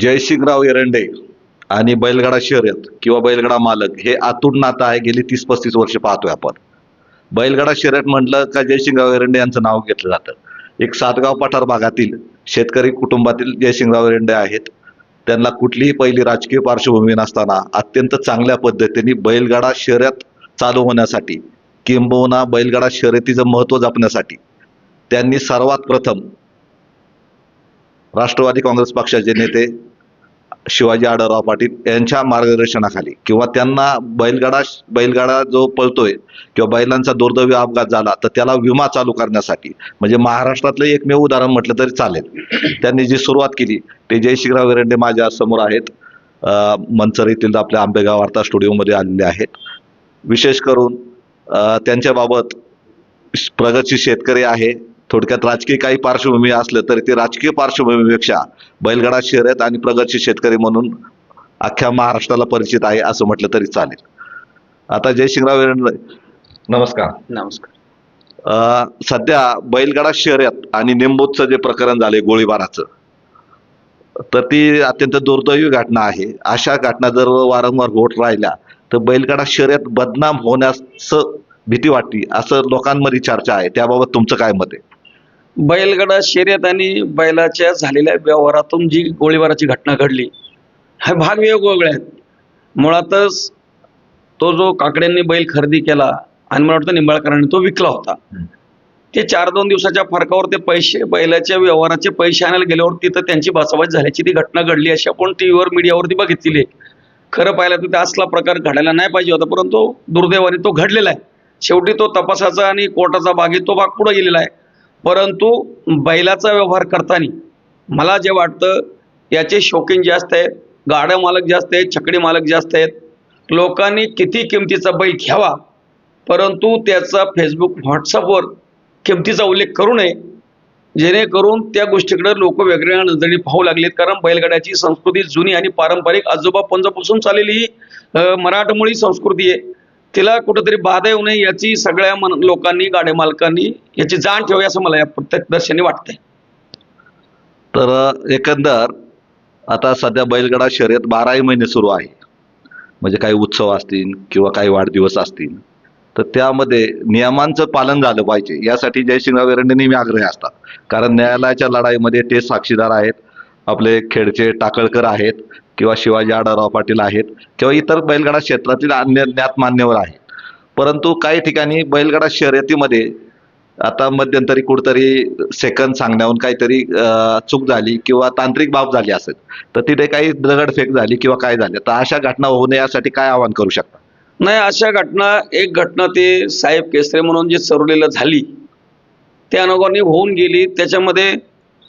जयसिंगराव एरंडे आणि बैलगाडा शर्यत किंवा बैलगाडा मालक हे आतून नातं आहे. गेली तीस पस्तीस वर्ष पाहतोय आपण. बैलगाडा शर्यत म्हटलं का जयसिंगराव एरंडे यांचं नाव घेतलं जातं. एक सातगाव पठार भागातील शेतकरी कुटुंबातील जयसिंगराव एरंडे आहेत. त्यांना कुठलीही पहिली राजकीय पार्श्वभूमी नसताना अत्यंत चांगल्या पद्धतीने बैलगाडा शर्यत चालू होण्यासाठी किंबहुना बैलगाडा शर्यतीचं महत्त्व जपण्यासाठी त्यांनी सर्वात प्रथम राष्ट्रवादी काँग्रेस पक्षाचे नेते शिवाजी आढळराव पाटील यांच्या मार्गदर्शनाखाली किंवा त्यांना बैलगाडा बैलगाडा जो पळतोय किंवा बैलांचा दुर्दैवी अपघात झाला तर त्याला विमा चालू करण्यासाठी म्हणजे महाराष्ट्रातलं एकमेव उदाहरण म्हटलं तरी चालेल. त्यांनी जी सुरुवात केली ते जयशिंगराव वेरंडे माझ्यासमोर आहेत. मंचर येथील आपल्या आंबेगाव वार्ता स्टुडिओमध्ये आलेले आहेत. विशेष करून त्यांच्याबाबत प्रगतशील शेतकरी आहे. थोडक्यात राजकीय काही पार्श्वभूमी असलं तरी ते राजकीय पार्श्वभूमीपेक्षा बैलगाडा शर्यत आणि प्रगतशील शेतकरी म्हणून अख्ख्या महाराष्ट्राला परिचित आहे असं म्हटलं तरी चालेल. आता जयशिंगराव एरंडे नमस्कार. नमस्कार. सध्या बैलगाडा शर्यत आणि निंबूतचं जे प्रकरण झाले गोळीबाराचं तर ती अत्यंत दुर्दैवी घटना आहे. अशा घटना जर वारंवार होत राहिल्या तर बैलगाडा शर्यत बदनाम होण्यास भीती वाटते असं लोकांमध्ये चर्चा आहे. त्याबाबत तुमचं काय मत आहे? बैलगडा शर्यत आणि बैलाच्या झालेल्या व्यवहारातून जी गोळीबाराची घटना घडली हा भाग वेगवेगळे आहेत. मुळातच तो जो काकड्यांनी बैल खरेदी केला आणि मला वाटतं निंबाळकरांनी तो विकला होता. ते चार दोन दिवसाच्या फरकावर ते पैसे बैलाच्या व्यवहाराचे पैसे आणायला गेल्यावर तिथं त्यांची भासाभास झाल्याची ती घटना घडली अशी आपण टी व्हीवर मीडियावरती बघितलेली आहे. खरं पाहिलं तर असला प्रकार घडायला नाही पाहिजे होता परंतु दुर्दैवाने तो घडलेला आहे. शेवटी तो तपासाचा आणि कोर्टाचा भाग आहे तो भाग पुढे गेलेला आहे. परंतु बैलाचा व्यवहार करताना मला जे वाटतं याचे शौकीन जास्त आहेत गाड्या मालक जास्त आहेत छकडी मालक जास्त आहेत. लोकांनी किती किमतीचा बैल घ्यावा परंतु त्याचा फेसबुक व्हॉट्सअपवर किमतीचा उल्लेख करू नये. जेणेकरून त्या गोष्टीकडे लोक वेगळ्या नजरेने पाहू लागलेत कारण बैलगाड्याची संस्कृती जुनी आणि पारंपरिक आजोबा पंजापासून चाललेली ही मराठमोळी संस्कृती आहे. तिला कुठंतरी बाधा येऊ नये याची सगळ्या मन लोकांनी गाड्या मालकांनी याची जाण ठेवावी असं मला या प्रत्यक्षदर्शनी वाटतंय. तर एकंदर आता सध्या बैलगडा शर्यत बाराही महिने सुरू आहे. म्हणजे काही उत्सव असतील किंवा काही वाढदिवस असतील. तर त्यामध्ये नियमांचं पालन झालं पाहिजे. यासाठी जयसिंगराव एरंडे नेहमी आग्रही असतात. कारण न्यायालयाच्या लढाईमध्ये ते साक्षीदार आहेत. आपले खेडचे टाकळकर आहेत. किंवा शिवाजी आढळराव पाटील आहेत किंवा इतर बैलगाडा क्षेत्रातील अन्य ज्ञात मान्यवर आहेत. परंतु काही ठिकाणी बैलगाडा शर्यतीमध्ये आता मध्यंतरी कुठतरी सेकंद सांगण्याहून काहीतरी चूक झाली किंवा तांत्रिक बाब झाली असेल तर तिथे काही दगडफेक झाली किंवा काय झाले तर अशा घटना होऊ नये यासाठी काय आवाहन करू शकता? नाही अशा घटना एक घटना ते साहेब केसरे म्हणून जी सरवलेलं झाली त्या अनुभवाने होऊन गेली त्याच्यामध्ये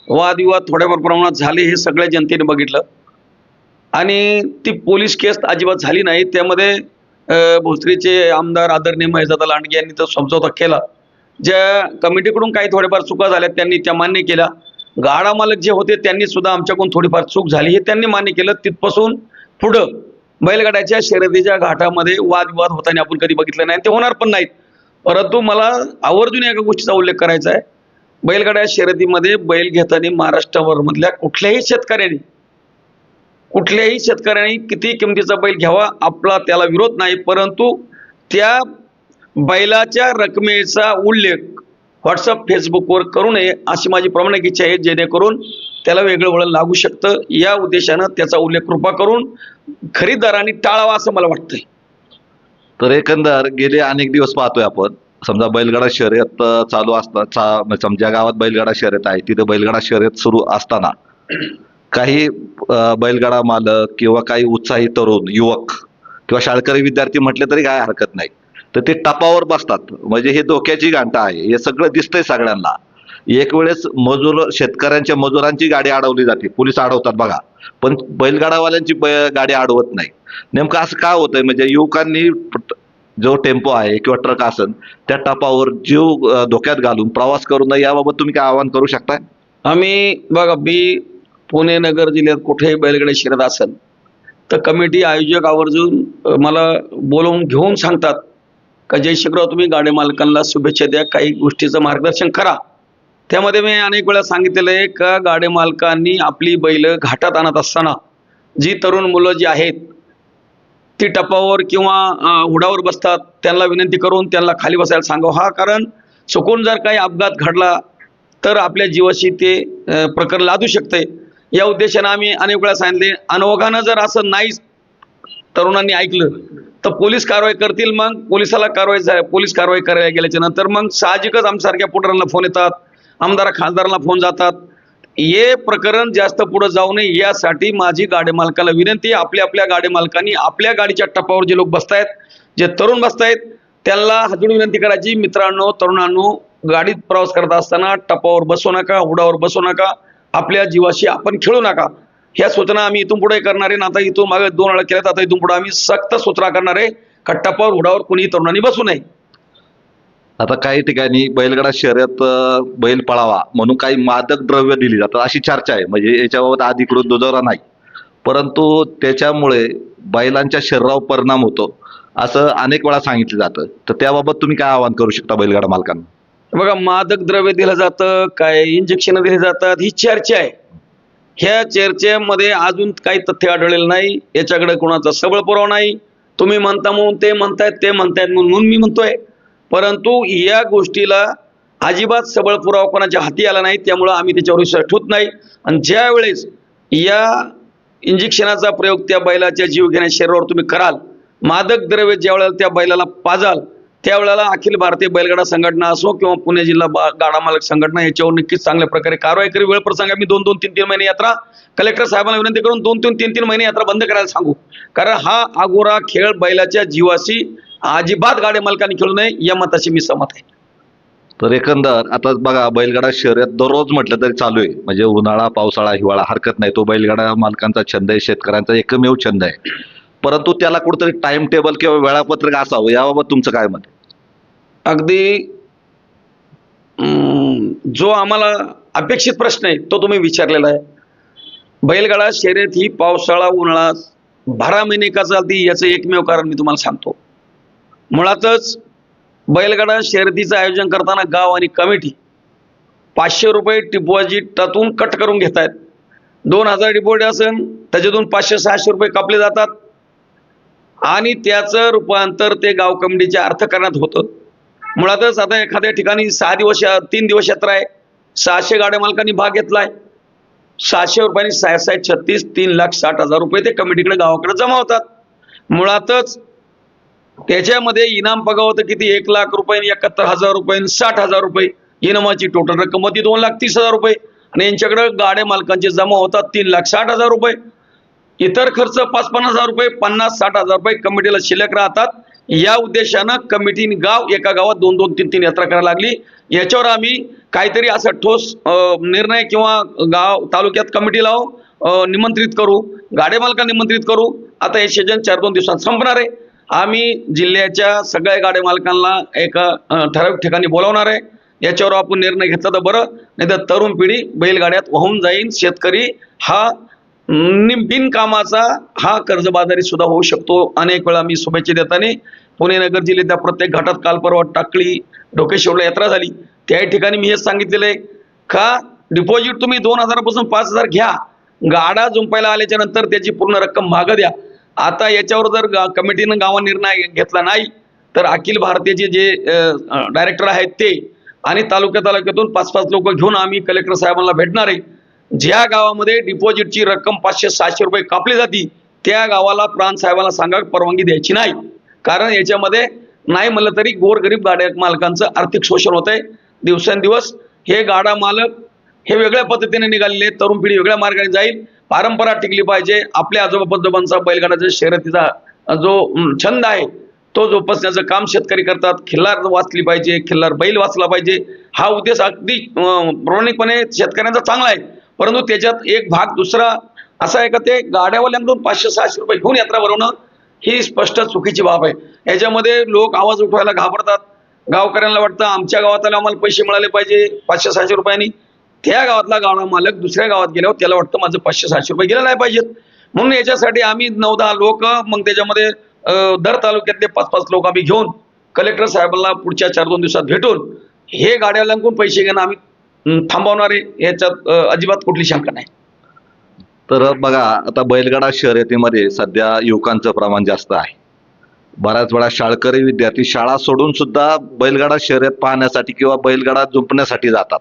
वादविवाद थोड्याफार प्रमाणात झाले हे सगळ्या जनतेने बघितलं. आणि ती पोलीस केस अजिबात झाली नाही. त्यामध्ये भोसरीचे आमदार आदरणीय महेशदादा लांडगे यांनी तो समजावता केला. ज्या कमिटीकडून काही थोड्याफार चुका झाल्या त्यांनी त्या मान्य केल्या. गाडा मालक जे होते त्यांनी सुद्धा आमच्याकडून थोडीफार चूक झाली. हे त्यांनी मान्य केलं. तिथपासून पुढं बैलगाड्याच्या शर्यतीच्या घाटामध्ये वादविवाद होताना आपण कधी बघितलं नाही ते होणार पण नाहीत. परंतु मला आवर्जून एका गोष्टीचा उल्लेख करायचा आहे. बैलगाड्या शर्यतीमध्ये बैल घेताना महाराष्ट्रावर मधल्या कुठल्याही शेतकऱ्यांनी कुठल्याही शेतकऱ्यांनी किती किमतीचा बैल घ्यावा आपला त्याला विरोध नाही परंतु त्या बैलाच्या रकमेचा उल्लेख व्हॉट्सअप फेसबुकवर करू नये अशी माझी प्रामाणिक इच्छा आहे जेणेकरून त्याला वेगळं वळण लागू शकतं. या उद्देशानं त्याचा उल्लेख कृपा करून खरीदारांनी टाळावा असं मला वाटतंय. तर एकंदर गेले अनेक दिवस पाहतोय आपण. समजा बैलगाडा शर्यत चालू असता चा- समजा गावात बैलगाडा शर्यत आहे तिथे बैलगाडा शर्यत सुरू असताना काही बैलगाडा मालक किंवा काही उत्साही तरुण युवक किंवा शाळकरी विद्यार्थी म्हटले तरी काय हरकत नाही. तर ते टपावर बसतात. म्हणजे हे धोक्याची घंटा आहे. हे सगळं दिसतंय सगळ्यांना. एक वेळेस मजूर शेतकऱ्यांच्या मजुरांची गाडी अडवली जाते. पोलीस अडवतात बघा. पण बैलगाडावाल्यांची गाडी अडवत नाही. नेमकं असं का होतंय? म्हणजे युवकांनी जो टेम्पो आहे किंवा ट्रक असेल त्या टपावर जीव धोक्यात घालून प्रवास करू नये याबाबत तुम्ही काय आवाहन करू शकता आम्ही बघा मी पुणे नगर जिल्ह्यात कुठेही बैलगाडी शिरत असेल तर कमिटी आयोजक आवर्जून मला बोलवून घेऊन सांगतात का जय शिखराव तुम्ही गाडी मालकांना शुभेच्छा द्या काही गोष्टीचं मार्गदर्शन करा. त्यामध्ये मी अनेक वेळा सांगितलेलं आहे का गाडी मालकांनी आपली बैल घाटात आणत असताना जी तरुण मुलं जी आहेत ती टपावर किंवा उडावर हुडावर बसतात त्यांना विनंती करून त्यांना खाली बसायला सांगावं. हा कारण चुकून जर काही अपघात घडला तर आपल्या जीवाशी ते प्रकरण लादू शकते. या उद्देशानं आम्ही अनेक वेळा सांगितले अनोघानं जर असं नाही तरुणांनी ऐकलं तर पोलीस कारवाई करतील मग पोलिसाला कारवाई झा- पोलीस कारवाई करायला गेल्याच्यानंतर मग साहजिकच आमच्यासारख्या पुढाऱ्यांना फोन येतात आमदार खासदारांना फोन जातात. हे प्रकरण जास्त पुढे जाऊ नये यासाठी माझी गाडी मालकाला विनंती आहे. आपल्या आपल्या गाडी मालकांनी आपल्या गाडीच्या टप्प्यावर जे लोक बसतायत जे तरुण बसतायत त्यांना हजून विनंती करायची मित्रांनो तरुणांनो गाडीत प्रवास करत असताना टप्पावर बसू नका उडावर बसू नका. आपल्या जीवाशी आपण खेळू नका. ह्या सूचना आम्ही इथून पुढे करणार आहे. आता इथून मागे दोन वेळा केल्यात आता इथून पुढे आम्ही सक्त सूचना करणार आहे. का उडावर कोणी तरुणांनी बसू नये. आता काही ठिकाणी बैलगाडा शहरात बैल पळावा म्हणून काही मादक द्रव्य दिली जातात. अशी चर्चा आहे. म्हणजे याच्याबाबत अधिकृत दुजोरा नाही. परंतु त्याच्यामुळे बैलांच्या शरीरावर परिणाम होतो. असं अनेक वेळा सांगितलं जातं. तर त्याबाबत तुम्ही काय आवाहन करू शकता बैलगाडा मालकांना? बघा मादक द्रव्य दिलं जातं काय इंजेक्शन दिली जातात ही चर्चा आहे. ह्या चर्चेमध्ये अजून काही तथ्य आढळलेलं नाही. याच्याकडे कोणाचा सबळ पुरावा नाही. तुम्ही म्हणता म्हणून ते म्हणतायत ते म्हणतायत म्हणून मी म्हणतोय. परंतु या गोष्टीला अजिबात सबळ पुरावा कोणाच्या हाती आला नाही त्यामुळं आम्ही त्याच्यावर विश्वास ठेवत नाही. आणि ज्यावेळेस या इंजेक्शनाचा प्रयोग त्या बैलाच्या जीव घेण्या शरीरावर तुम्ही कराल मादक द्रव्य ज्यावेळेला त्या बैलाला पाजाल त्यावेळेला अखिल भारतीय बैलगाडा संघटना असो किंवा पुणे जिल्हा गाडा मालक संघटना याच्यावर नक्कीच चांगल्या प्रकारे कारवाई करी. वेळ प्रसंग आम्ही दोन दोन तीन तीन महिने यात्रा कलेक्टर साहेबांना विनंती करून दोन तीन तीन तीन महिने यात्रा बंद करायला सांगू. कारण हा आगोरा खेळ बैलाच्या जीवाशी अजिबात गाड्या मालकांनी खेळू नये या मताशी मी सहमत आहे. तर एकंदर आता बघा बैलगाडा शर्यत दररोज म्हटलं तरी चालू आहे. म्हणजे उन्हाळा पावसाळा हिवाळा हरकत नाही. तो बैलगाडा मालकांचा छंद आहे शेतकऱ्यांचा एकमेव छंद आहे. परंतु त्याला कुठंतरी टाइम टेबल किंवा वेळापत्रक असावं याबाबत तुमचं काय मत अगदी जो आम्हाला अपेक्षित प्रश्न आहे तो तुम्ही विचारलेला आहे. बैलगाडा शर्यत ही पावसाळा उन्हाळा बारा महिने का चालती याचं एकमेव कारण मी तुम्हाला सांगतो. मुळातच बैलगाडा शर्यतीचं आयोजन करताना गाव आणि कमिटी पाचशे रुपये डिपॉझिटातून कट करून घेत आहेत दोन हजार डिपॉझिट असेल त्याच्यातून पाचशे सहाशे रुपये कापले जातात. आणि त्याचं रूपांतर ते गाव कमिटीच्या अर्थकारणात होतं. मुळातच आता एखाद्या ठिकाणी सहा दिवस तीन दिवस यात्रा आहे. सहाशे गाड्या मालकांनी भाग घेतलाय. सहाशे रुपयांनी सहा सहा छत्तीस तीन लाख साठ हजार रुपये ते कमिटीकडे गावाकडे जमा होतात. मुळातच त्याच्यामध्ये इनाम पगार होतं किती? एक लाख रुपये एकाहत्तर हजार रुपये साठ हजार रुपये. इनामाची टोटल रक्कम होती दोन लाख तीस हजार रुपये. आणि यांच्याकडे गाड्या मालकांचे जमा होतात तीन लाख साठ हजार रुपये. इतर खर्च पाच पन्नास हजार रुपये पन्नास साठ हजार रुपये कमिटीला शिल्लक राहतात. या उद्देशानं कमिटीने गाव एका गावात दोन दोन तीन तीन यात्रा करायला लागली. याच्यावर आम्ही काहीतरी असं ठोस निर्णय किंवा गाव तालुक्यात कमिटी लावू निमंत्रित करू. गाडेमालका निमंत्रित करू. आता हे सीजन चार दोन दिवसात संपणार आहे. आम्ही जिल्ह्याच्या सगळ्या गाड्या मालकांना एका ठराविक ठिकाणी बोलावणार आहे. याच्यावर आपण निर्णय घेतला तर बरं. नाही तर तरुण पिढी बैलगाड्यात वाहून जाईन. शेतकरी हा बिनकामाचा हा कर्जबाजारी सुद्धा होऊ शकतो. अनेक वेळा मी शुभेच्छा देताना पुणे नगर जिल्ह्यातल्या प्रत्येक घाटात काल परवा टाकळी डोकेश्वरला यात्रा झाली. त्याही ठिकाणी मी हेच सांगितलेलं आहे. का? डिपॉझिट तुम्ही दोन हजारापासून पाच हजार घ्या. गाडा जुंपायला आल्याच्यानंतर त्याची पूर्ण रक्कम मागं द्या. आता याच्यावर जर गा- कमिटीनं गावा निर्णय घेतला नाही तर अखिल भारतीयचे जे डायरेक्टर आहेत ते आणि तालुक्या तालुक्यातून पाच पाच लोक घेऊन आम्ही कलेक्टर साहेबांना भेटणार आहे. ज्या गावामध्ये डिपॉझिटची रक्कम पाचशे सहाशे रुपये कापली जाती त्या गावाला प्राण साहेबांना सांगा परवानगी द्यायची नाही. कारण याच्यामध्ये नाही म्हणलं तरी गोरगरीब गाड्या मालकांचं आर्थिक शोषण होत आहे दिवसेंदिवस हे गाडा मालक हे वेगळ्या पद्धतीने निघालेले तरुण पिढी वेगळ्या मार्गाने जाईल. परंपरा टिकली पाहिजे. आपल्या आजोबा पद्धतीचा बैलगाड्याचा शर्यतीचा जो छंद आहे तो जोपासण्याचं काम शेतकरी करतात. खिल्लार वाचली पाहिजे खिल्लार बैल वाचला पाहिजे. हा उद्देश अगदी प्रामाणिकपणे शेतकऱ्यांचा चांगला आहे. परंतु त्याच्यात एक भाग दुसरा असा आहे का ते गाड्यावाल्यांकडून पाचशे सहाशे रुपये घेऊन यात्रा भरवणं ही स्पष्ट चुकीची बाब आहे. याच्यामध्ये लोक आवाज उठवायला घाबरतात. गावकऱ्यांना वाटतं आमच्या गावात आम्हाला पैसे मिळाले पाहिजे पाचशे सहाशे रुपयांनी. त्या गावातला गावडा मालक दुसऱ्या गावात गेल्यावर त्याला वाटतं माझं पाचशे सहाशे रुपये गेले नाही पाहिजेत. म्हणून याच्यासाठी आम्ही नऊ दहा लोक मग त्याच्यामध्ये दर तालुक्यातले पाच पाच लोक आम्ही घेऊन कलेक्टर साहेबांना पुढच्या चार दोन दिवसात भेटून हे गाड्यावाल्यांकडून पैसे घेणं आम्ही थांबवणार आहे याच्यात अं, अजिबात कुठली शंका नाही. तर बघा आता बैलगाडा शर्यतीमध्ये सध्या युवकांचं प्रमाण जास्त आहे. बऱ्याच वेळा शाळकरी विद्यार्थी शाळा सोडून सुद्धा बैलगाडा शर्यत पाहण्यासाठी किंवा बैलगाडा जुंपण्यासाठी जातात.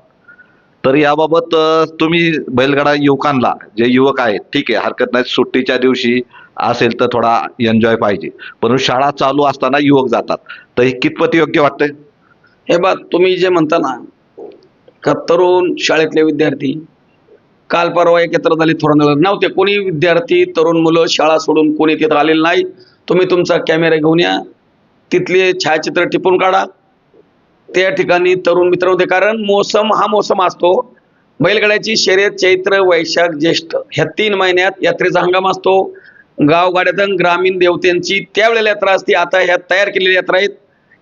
तर याबाबत तुम्ही बैलगाडा युवकांना जे युवक आहेत ठीक आहे हरकत नाही सुट्टीच्या दिवशी असेल तर थोडा एन्जॉय पाहिजे. परंतु शाळा चालू असताना युवक जातात. तर हे कितपत योग्य वाटतंय? हे बा तुम्ही जे म्हणता ना का तरुण शाळेतले विद्यार्थी काल परवा एकत्र झाले थोडा नव्हते कोणी विद्यार्थी तरुण मुलं शाळा सोडून कोणी तिथं आलेलं नाही. तुम्ही तुमचा कॅमेरा घेऊन या. तिथले छायाचित्र टिपून काढा. त्या ठिकाणी तरुण मित्र होते. कारण मोसम हा मोसम असतो. बैलगाड्याची शर्यत चैत्र वैशाख ज्येष्ठ ह्या तीन महिन्यात यात्रेचा हंगाम असतो. गावगाड्यातून ग्रामीण देवतेंची त्यावेळेला यात्रा असते. आता ह्या तयार केलेल्या यात्रा आहेत.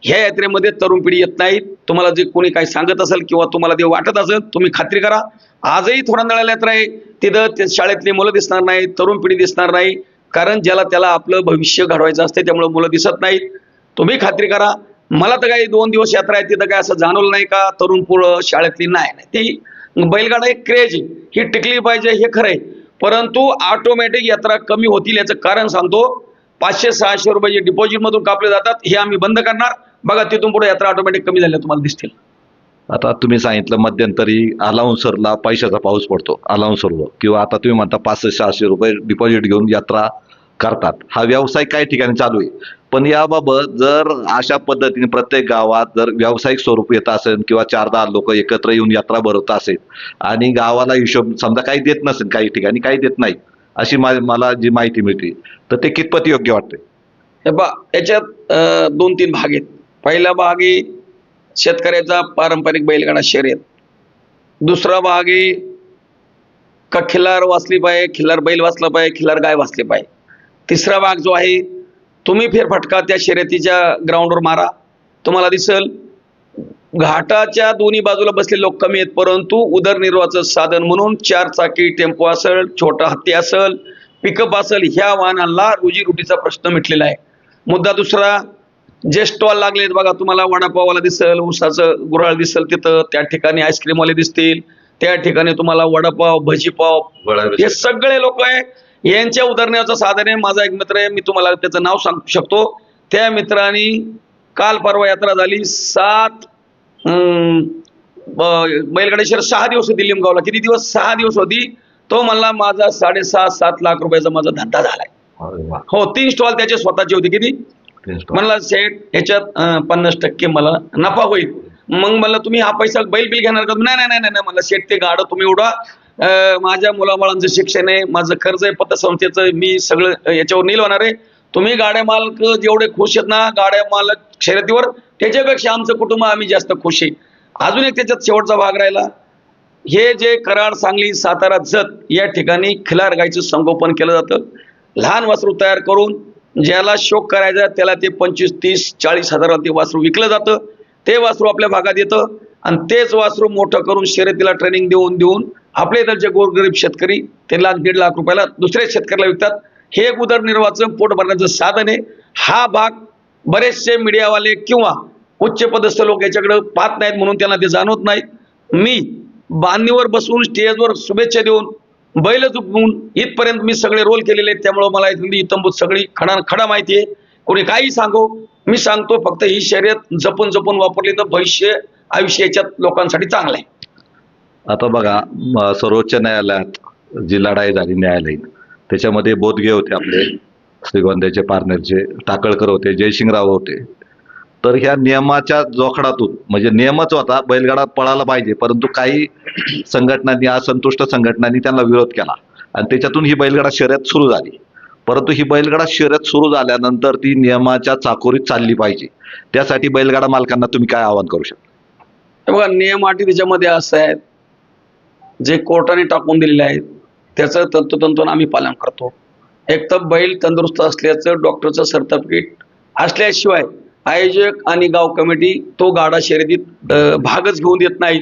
ह्या यात्रेमध्ये तरुण पिढी येत नाहीत. तुम्हाला जे कोणी काही सांगत असेल किंवा तुम्हाला ते वाटत असेल तुम्ही खात्री करा. आजही थोरांदळाला यात्रा आहे. तिथं ते शाळेतली मुलं दिसणार नाही तरुण पिढी दिसणार नाही. कारण ज्याला त्याला आपलं भविष्य घडवायचं असते त्यामुळे मुलं दिसत नाहीत. तुम्ही खात्री करा. मला तर काही दोन दिवस यात्रा आहे तिथं काय असं जाणवलं नाही का? तरुण पोरं शाळेतली नाही. नाही ती बैलगाडा एक क्रेज आहे. ही टिकली पाहिजे हे खरं आहे. परंतु ऑटोमॅटिक यात्रा कमी होतील याचं कारण सांगतो. पाचशे सहाशे रुपये डिपॉझिटमधून कापले जातात हे आम्ही बंद करणार. बघा तिथून पुढे यात्रा ऑटोमॅटिक कमी झाल्या तुम्हाला दिसतील. आता तुम्ही सांगितलं मध्यंतरी अलाउन्सरला पैशाचा पाऊस पडतो अलाउन्सरवर. किंवा आता तुम्ही म्हणता पाचशे सहाशे रुपये डिपॉझिट घेऊन यात्रा करतात. हा व्यवसाय काही ठिकाणी चालू आहे. पण याबाबत जर अशा पद्धतीने प्रत्येक गावात जर व्यावसायिक स्वरूप येत असेल किंवा चार दहा लोक एकत्र येऊन यात्रा भरवत असेल आणि गावाला हिशोब समजा काही देत नसेल काही ठिकाणी काही देत नाही अशी मला जी माहिती मिळते तर ते कितपत योग्य वाटते हे बा याच्यात दोन तीन भाग आहेत. पहिला भाग आहे शेतकऱ्याचा पारंपरिक बैलगाडा शर्यत. दुसरा भाग आहे का खिल्लार वाचली पाहिजे खिल्लार बैल वाचला पाहिजे खिल्लार गाय वाचली पाहिजे. तिसरा भाग जो आहे तुम्ही फेरफटका त्या शर्यतीच्या ग्राउंडवर मारा. तुम्हाला दिसल घाटाच्या दोन्ही बाजूला बसलेले लोक कमी आहेत परंतु उदरनिर्वाहाचं साधन म्हणून चार चाकी टेम्पो असेल छोटा हत्ती असेल पिकअप असेल ह्या वाहनांना रोजीरोटीचा प्रश्न मिटलेला आहे. मुद्दा दुसरा जे स्टॉल लागलेत बघा तुम्हाला वडापावाला दिसल ऊसाचं गुऱ्हाळ दिसल तिथं त्या ठिकाणी आईस्क्रीमवाले दिसतील त्या ठिकाणी तुम्हाला वडापाव भजीपाव हे सगळे लोक आहे. यांच्या उदरण्याचं साधन आहे. माझा एक मित्र आहे मी तुम्हाला त्याचं नाव सांगू शकतो. त्या मित्रांनी काल परवा यात्रा झाली. सात अं, ब- बैलगाडी शहर सहा दिवस होती लिमगावला. किती दिवस? सहा दिवस होती. तो म्हणला माझा साडेसहा सात लाख रुपयाचा माझा धंदा झालाय. हो तीन स्टॉल त्याचे स्वतःचे होते. किती? म्हणला सेठ ह्याच्यात पन्नास टक्के मला नफा होईल. मग म्हणलं तुम्ही हा पैसा बैल बिल घेणार का? नाही नाही नाही नाही मला शेठ ते गाडं तुम्ही उडा माझ्या मुलाबाळांचं शिक्षण आहे माझं कर्ज आहे पतसंस्थेचं मी सगळं याच्यावर नील होणार आहे. तुम्ही गाड्या मालक जेवढे खुश आहेत ना गाड्या मालक शर्यतीवर त्याच्यापेक्षा आमचं कुटुंब आम्ही जास्त खुश आहे. अजून एक त्याच्यात शेवटचा भाग राहिला. हे जे कराड सांगली सातारा जत या ठिकाणी खिलार गायचं संगोपन केलं जातं. लहान वासरू तयार करून ज्याला शोक करायचा त्याला ते पंचवीस तीस चाळीस हजाराला ते वासरू विकलं जातं. ते वासरू आपल्या भागात येतं आणि तेच वासरू मोठं करून शर्यतीला ट्रेनिंग देऊन देऊन आपल्या इथलचे गोरगरीब शेतकरी ते लाख दीड लाख रुपयाला दुसऱ्या शेतकऱ्याला विकतात. हे एक उदरनिर्वाहाचं पोट भरण्याचं साधन आहे. हा भाग बरेचसे मीडियावाले किंवा उच्च पदस्थ लोक याच्याकडे पाहत नाहीत म्हणून त्यांना ते जाणवत नाहीत मी बांधणीवर बसून स्टेजवर शुभेच्छा देऊन बैल चुकवून इथपर्यंत मी सगळे रोल केलेले आहेत. त्यामुळं मला इथली इतंबूत सगळी खडा खडा माहिती आहे. कोणी काही सांगो मी सांगतो फक्त ही शर्यत जपून जपून वापरली तर भविष्य आयुष्य याच्यात लोकांसाठी चांगलं आहे. आता बघा सर्वोच्च न्यायालयात जी लढाई झाली न्यायालयीन त्याच्यामध्ये बोधगे होते आपले श्रीगोंद्याचे पार्नरचे टाकळकर होते जयसिंगराव होते. तर ह्या नियमाच्या जोखडातून म्हणजे नियमच होता बैलगाडा पळायला पाहिजे परंतु काही संघटनांनी असंतुष्ट संघटनांनी त्यांना विरोध केला. आणि त्याच्यातून ही बैलगाडा शर्यत सुरू झाली. परंतु ही बैलगाडा शर्यत सुरू झाल्यानंतर ती नियमाच्या चाकोरीत चालली पाहिजे. त्यासाठी बैलगाडा मालकांना तुम्ही काय आवाहन करू शकता? बघा नियम अटी त्याच्यामध्ये असं आहेत. जे कोर्टाने टाकून दिलेले आहेत त्याचं तंतोतंतून आम्ही पालन करतो. एक तर बैल तंदुरुस्त असल्याचं डॉक्टरचं सर्टिफिकेट असल्याशिवाय आयोजक आणि गाव कमिटी तो गाडा शर्यतीत भागच घेऊन देत नाहीत.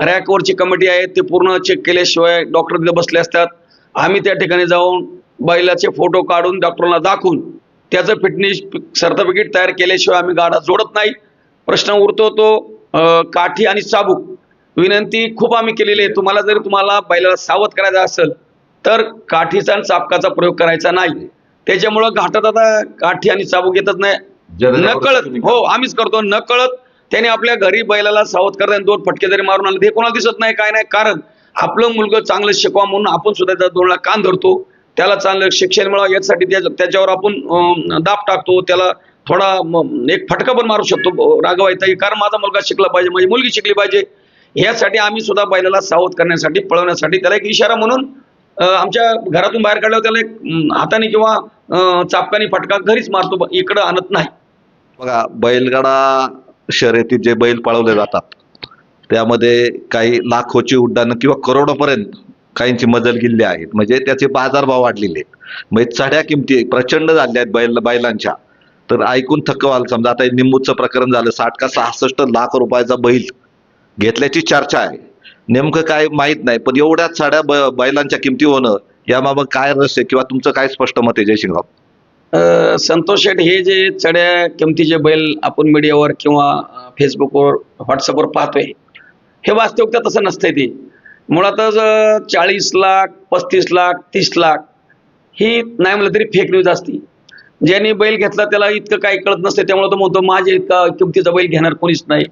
रॅकवरची कमिटी आहे ते पूर्ण चेक केल्याशिवाय डॉक्टर तिथे बसले असतात. आम्ही त्या ठिकाणी जाऊन बैलाचे फोटो काढून डॉक्टरला दाखवून त्याचं फिटनेस सर्टिफिकेट तयार केल्याशिवाय आम्ही गाडा जोडत नाही. प्रश्न उरतो तो काठी आणि चाबूक. विनंती खूप आम्ही केलेली आहे. तुम्हाला जर तुम्हाला बैलाला सावध करायचं असेल तर काठीचा आणि चाबकाचा प्रयोग करायचा नाही. त्याच्यामुळं घाटात आता काठी आणि चाबूक येतच नाही. नकळत हो आम्हीच करतो. नकळत त्याने आपल्या घरी बैलाला सावध करताना दोन फटके जरी मारून आले ते कोणाला दिसत नाही काय नाही. कारण आपलं मुलगा चांगलं शिकवा म्हणून आपण सुद्धा त्या दोनला कान धरतो. त्याला चांगलं शिक्षण मिळावं यासाठी त्या- त्याच्यावर आपण दाब टाकतो. त्याला थोडा एक फटका पण मारू शकतो रागवायचा कारण माझा मुलगा शिकला पाहिजे माझी मुलगी शिकली पाहिजे. यासाठी आम्ही सुद्धा बैलाला सावध करण्यासाठी पळवण्यासाठी त्याला एक इशारा म्हणून आमच्या घरातून बाहेर काढल्यावर त्याला एक हाताने किंवा चापकाने फटका घरीच मारतो इकडं आणत नाही. बघा बैलगाडा शर्यतीत जे बैल पळवले जातात त्यामध्ये काही लाखोची उड्डाणं किंवा करोडोपर्यंत काहींची मजल गेलेली आहेत. म्हणजे त्याचे बाजारभाव वाढलेले आहेत. म्हणजे चढ्या किमती प्रचंड झाल्या आहेत बैल बैलांच्या. तर ऐकून थक्क व्हाल. समजा आता निंबूचं प्रकरण झालं साठ का सहासष्ट लाख रुपयाचा बैल घेतल्याची चर्चा आहे. नेमकं काय माहीत नाही पण एवढ्या साड्या ब- बैलांच्या किमती होणं याबाबत काय रस आहे किंवा तुमचं काय स्पष्ट मत आहे जयसिंगराव? संतोष शेठ हे जे चढ्या किमतीचे बैल आपण मीडियावर किंवा फेसबुकवर व्हॉट्सअपवर पाहतोय हे वास्तविकता तसं नसतंय ते. मुळातच चाळीस लाख पस्तीस लाख तीस लाख ही नाही म्हणलं तरी फेक न्यूज असती. ज्यांनी बैल घेतला त्याला इतकं काही कळत नसते त्यामुळे तो म्हणतो माझ्या इतका किमतीचा बैल घेणार कोणीच नाही.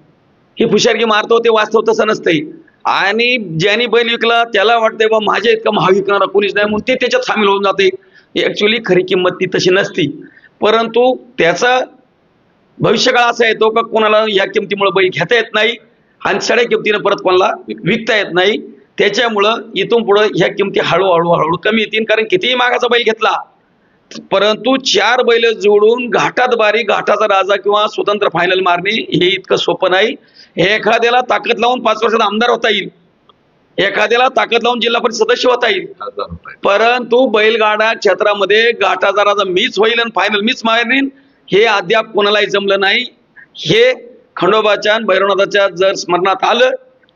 ही फुशारगी मारतो ते वास्तव तसं नसतंय. आणि ज्यांनी बैल विकला त्याला वाटतंय बा माझ्या इतका महाग विकणारा कोणीच नाही. म्हणून ते त्याच्यात सामील होऊन जाते ॲक्च्युली खरी किंमत ती तशी नसती. परंतु त्याचा भविष्यकाळ असा येतो का कोणाला या किमतीमुळे बैल घेता येत नाही आणि सड्या किमतीनं परत कोणाला विक- विकता येत नाही. त्याच्यामुळं इथून पुढं ह्या किमती हळूहळू हळूहळू कमी येतील. कारण कितीही मागाचा बैल घेतला परंतु चार बैल जोडून घाटात बारी घाटाचा राजा किंवा स्वतंत्र फायनल मारणे हे इतकं सोपं नाही. हे एखाद्याला ताकद लावून पाच वर्षात आमदार होता येईल. एखाद्याला ताकद लावून जिल्हा परिषद सदस्य होता येईल. परंतु बैलगाडा क्षेत्रामध्ये घाटाचा राजा मीच होईल आणि फायनल मीच मारेन हे अद्याप कोणालाही जमलं नाही. हे खंडोबाच्या भैरवनाथाच्या जर स्मरणात आलं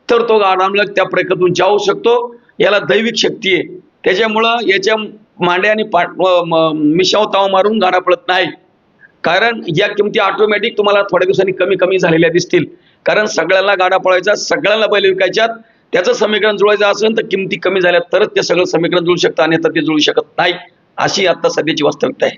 तर तो गाडामलक त्या प्रयत्नातून जाऊ शकतो. याला दैविक शक्ती आहे. त्याच्यामुळं याच्या मांड्या आणि पाट मिशाव ताव मारून गाडा पडत नाही. कारण या किमती ऑटोमॅटिक तुम्हाला थोड्या दिवसांनी कमी कमी झालेल्या दिसतील. कारण सगळ्यांना गाडा पळायचा सगळ्यांना बैल विकायच्यात. त्याचं समीकरण जुळायचं असेल तर किमती कमी झाल्या तरच ते सगळं समीकरण जुळू शकतं आणि तर ते जुळू शकत नाही अशी आता सध्याची वास्तविकता आहे.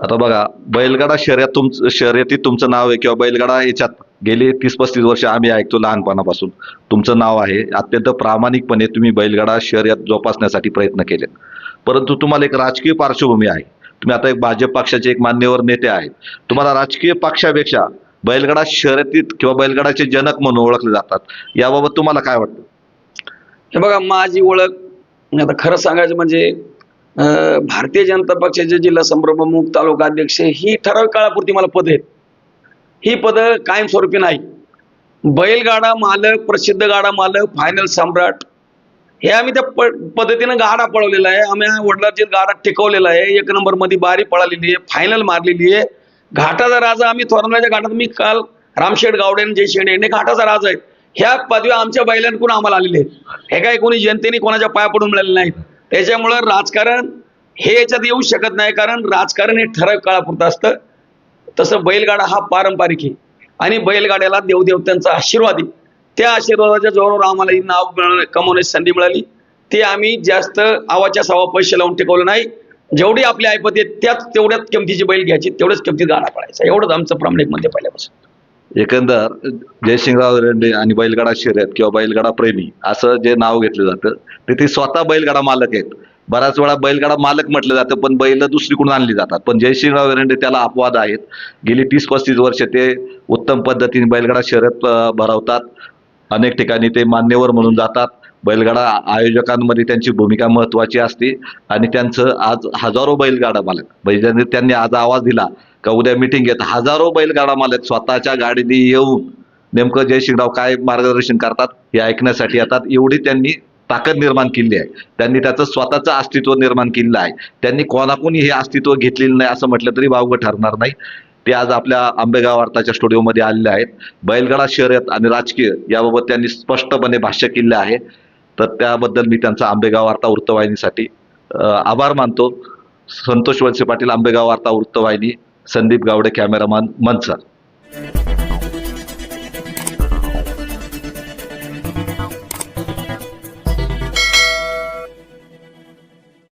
आता बघा बैलगाडा शर्यत तुमचं शर्यतीत तुमचं नाव आहे किंवा बैलगाडा याच्यात गेली तीस पस्तीस वर्ष आम्ही ऐकतो लहानपणापासून. तुमचं नाव आहे अत्यंत प्रामाणिकपणे तुम्ही बैलगाडा शर्यत जोपासण्यासाठी प्रयत्न केले परंतु तुम्हाला एक राजकीय पार्श्वभूमी आहे. तुम्ही आता एक भाजप पक्षाचे एक मान्यवर नेते आहेत. तुम्हाला राजकीय पक्षापेक्षा बैलगाडा शर्यतीत किंवा बैलगाडाचे जनक म्हणून ओळखले जातात. याबाबत तुम्हाला काय वाटतं? हे बघा माझी ओळख आता खरं सांगायचं म्हणजे भारतीय जनता पक्षाचे जिल्हा संप्रमुख तालुका अध्यक्ष ही ठराविक काळापुरती मला पद आहेत. ही पदं कायमस्वरूपी नाही बैलगाडा मालक प्रसिद्ध गाडा मालक फायनल सम्राट हे आम्ही त्या प पद्धतीनं गाडा पळवलेला आहे. आम्ही वडिलांचे गाडा टिकवलेला आहे. एक नंबरमध्ये बारी पळालेली आहे फायनल मारलेली आहे. घाटाचा राजा आम्ही थोरणाच्या घाटात मी काल रामशेठ गावडे आणि जय यांनी घाटाचा राजा आहे. ह्या पदव्या आमच्या बैलांकडून आम्हाला आलेले आहेत? हे काय कोणी जनतेने कोणाच्या पाया पडून मिळाले नाहीत. त्याच्यामुळं राजकारण हे याच्यात येऊ शकत नाही कारण राजकारण हे ठराविक काळापुरतं असतं. तसं बैलगाडा हा पारंपरिक आहे. आणि बैलगाड्याला देवदेवतांचा आशीर्वाद आहे. त्या आशीर्वादाच्या जोरावर आम्हाला ही नाव मिळवण्या- कमवण्याची संधी मिळाली. ते आम्ही जास्त आवाच्या सवा पैसे लावून टिकवलं नाही. जेवढी आपली ऐपत आहे त्याच तेवढ्याच किमतीची बैल घ्यायची तेवढ्याच किमतीत गाडा पडायचा एवढंच आमचं प्रामाणिक म्हणते पहिल्यापासून. एकंदर जयसिंगराव रेंडे आणि बैलगाडा शर्यत किंवा बैलगाडा प्रेमी असं जे नाव घेतलं जातं ते ते स्वतः बैलगाडा मालक आहेत. बऱ्याच वेळा बैलगाडा मालक म्हटलं जातं पण बैल दुसरीकडून आणली जातात. पण जयसिंगराव रेंडे त्याला अपवाद आहेत. गेली तीस पस्तीस वर्ष ते उत्तम पद्धतीने बैलगाडा शर्यत भरवतात. अनेक ठिकाणी ते मान्यवर म्हणून जातात. बैलगाडा आयोजकांमध्ये त्यांची भूमिका महत्वाची असते आणि त्यांचं आज हजारो बैलगाडा मालक म्हणजे त्यांनी आज आवाज दिला का उद्या मिटिंग घेत हजारो बैलगाडा मालक स्वतःच्या गाडीने येऊन नेमकं जयशिंगराव काय मार्गदर्शन करतात हे ऐकण्यासाठी येतात. एवढी त्यांनी ताकद निर्माण केली आहे. त्यांनी त्याचं स्वतःचं अस्तित्व निर्माण केलेलं आहे. त्यांनी कोणाकोणी हे अस्तित्व घेतलेलं नाही असं म्हटलं तरी वावगं ठरणार नाही. ते आज आपल्या आंबेगाव वार्ताच्या स्टुडिओमध्ये आलेले आहेत. बैलगाडा शर्यत आणि राजकीय याबाबत त्यांनी स्पष्टपणे भाष्य केले आहे. तर त्याबद्दल मी त्यांचा आंबेगाव वार्ता वृत्तवाहिनीसाठी आभार मानतो. संतोष वळसे पाटील आंबेगाव वार्ता वृत्तवाहिनी संदीप गावडे कॅमेरामॅन मनसर.